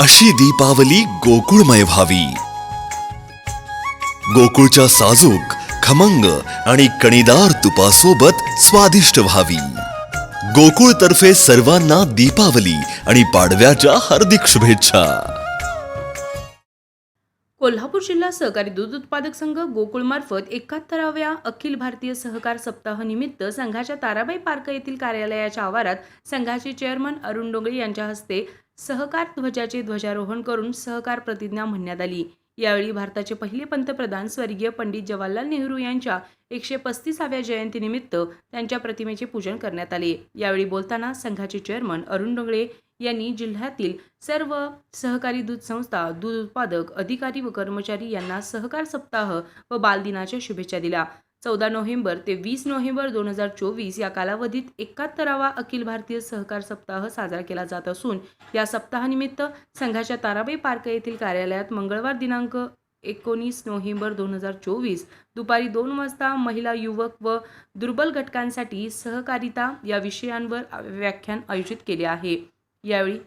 अशी दीपावली गोकुळमय व्हावी. गोकुळच्या साजूक खमंग आणि कणीदार तुपासोबत स्वादिष्ट व्हावी. गोकुळ तर्फे सर्वांना दीपावली आणि पाडव्याच्या हार्दिक शुभेच्छा. कोल्हापूर जिल्हा सहकारी दूध उत्पादक संघ गोकुळमार्फत एकाहत्तराव्या अखिल भारतीय सहकार सप्ताह निमित्त संघाच्या ताराबाई पार्क येथील कार्यालयाच्या आवारात संघाचे चेअरमन अरुण डोंगळे यांच्या हस्ते सहकार ध्वजाचे ध्वजारोहण करून सहकार प्रतिज्ञा म्हणण्यात आली. यावेळी भारताचे पहिले पंतप्रधान स्वर्गीय पंडित जवाहरलाल नेहरू यांच्या एकशे पस्तीसाव्या जयंतीनिमित्त त्यांच्या प्रतिमेचे पूजन करण्यात आले. यावेळी बोलताना संघाचे चेअरमन अरुण डोंगळे यांनी जिल्ह्यातील सर्व सहकारी दूध संस्था दूध उत्पादक अधिकारी व कर्मचारी यांना सहकार सप्ताह व बालदिनाच्या शुभेच्छा दिल्या. चौदा नोव्हेंबर ते वीस नोव्हेंबर दोन हजार चोवीस या कालावधीत एकाहत्तरावा अखिल भारतीय सहकार सप्ताह साजरा केला जात असून या सप्ताहानिमित्त संघाच्या ताराबाई पार्क येथील कार्यालयात मंगळवार दिनांक एकोणीस नोव्हेंबर दोन हजार चोवीस दुपारी दोन वाजता महिला युवक व दुर्बल घटकांसाठी सहकारिता या विषयांवर व्याख्यान आयोजित केले आहे. यावेळी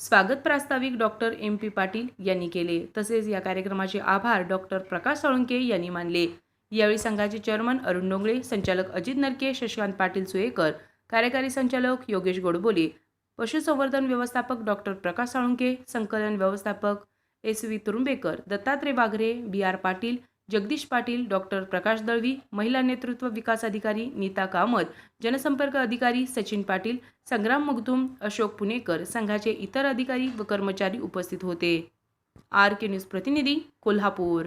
स्वागत प्रास्ताविक डॉक्टर एम पी पाटील यांनी केले. तसेच या कार्यक्रमाचे आभार डॉक्टर प्रकाश साळुंके यांनी मानले. यावेळी संघाचे चेअरमन अरुण डोंगळे संचालक अजित नरके शशिकांत पाटील सुयेकर कार्यकारी संचालक योगेश गोडबोले पशुसंवर्धन व्यवस्थापक डॉक्टर प्रकाश साळुंके संकलन व्यवस्थापक S V Turumbekar Dattatray Waghare B R Patil Jagdish Patil doctor Prakash Dalvi महिला नेतृत्व विकास अधिकारी नीता कामत जनसंपर्क अधिकारी सचिन पाटील संग्राम मुगदुम अशोक पुणेकर संघाचे इतर अधिकारी व कर्मचारी उपस्थित होते. आर के न्यूज प्रतिनिधी कोल्हापूर.